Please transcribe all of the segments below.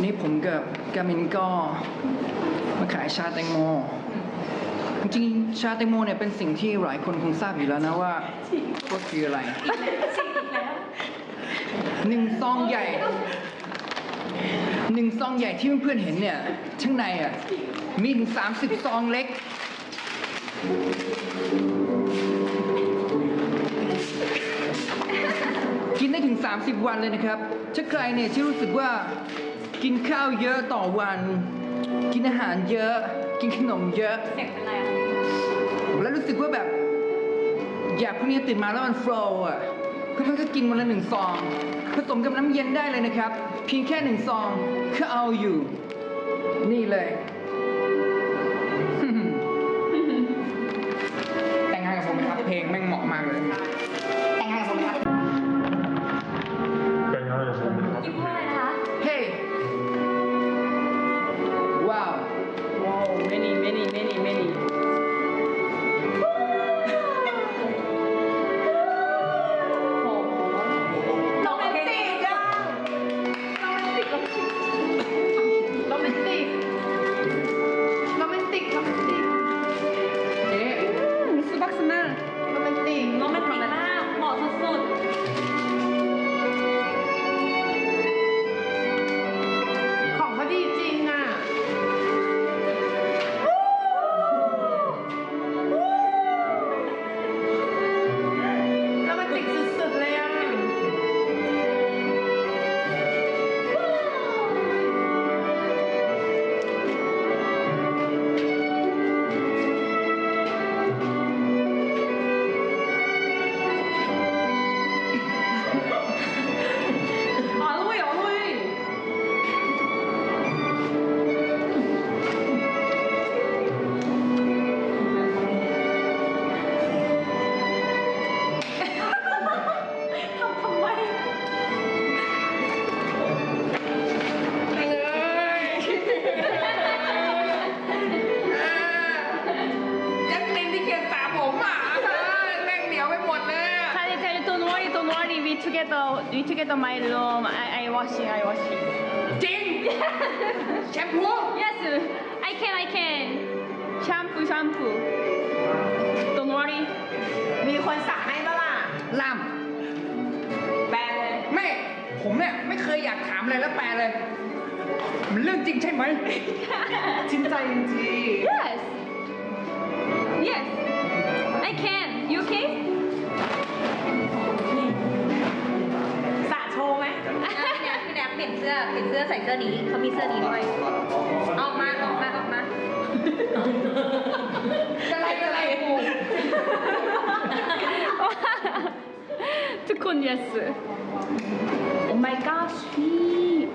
วันนี้ผมกับกามินก็มาขายชาแตงโม จริงๆชาแตงโมเนี่ยเป็นสิ่งที่หลายคนคงทราบอยู่แล้วนะว่าว่าคืออะไรหนึ่งซองใหญ่หนึ่งซองใหญ่ที่เพื่อนๆเห็นเนี่ยข้างในอะมีถึงสามสิบซองเล็ก กินได้ถึง 30 วันเลยนะครับ ถ้าใครเนี่ยที่รู้สึกว่า กินข้าวเยอะต่อวัน กินอาหารเยอะ กินขนมเยอะ เสียงเป็นไรอะแล้วรู้สึกว่าแบบ อยากพวกนี้ตื่นมาแล้วมันโฟล์อะเพื่อนๆก็กินวันละหนึ่งซอง ผสมกับน้ำเย็นได้เลยนะครับ เพียงแค่หนึ่งซองก็เอาอยู่ นี่เลย ผมอะแม่งเหนียวไปหมดเลยอะ Charlie, Charlie, don't worry, don't worry. We together, we together my room. I, I washing, I washing. จริง แชมพู Yes, I can, I can. Shampoo, shampoo. Don't worry. มีคนสั่งให้ปะล่ะล่แบนเลยำไม่ ผมเนี่ยไม่เคยอยากถามอะไรแล้วแปลเลย มันเรื่องจริงใช่ไหม ชิ้นใจจริง Yes. Yes. I can. You okay? สะโชว์ไหม พี่แนทพี่แนทเปลี่ยนเสื้อเปลี่ยนเสื้อใส่เสื้อนี้เขามีเสื้อนี้ด้วยออกมาออกมาออกมาอะไรอะไรกู Tukun, yes. Oh my gosh, sweet.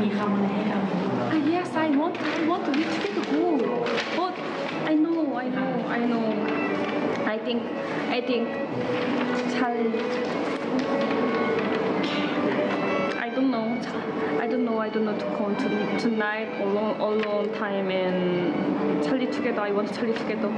มีคำอะไรให้เอา Ah, yes, I want, I want to reach to go. But I know, I know, I know. I think, I think. I don't know. I don't know. I don't know to come to tonight alone, alone time and Charlie together. I want Charlie together.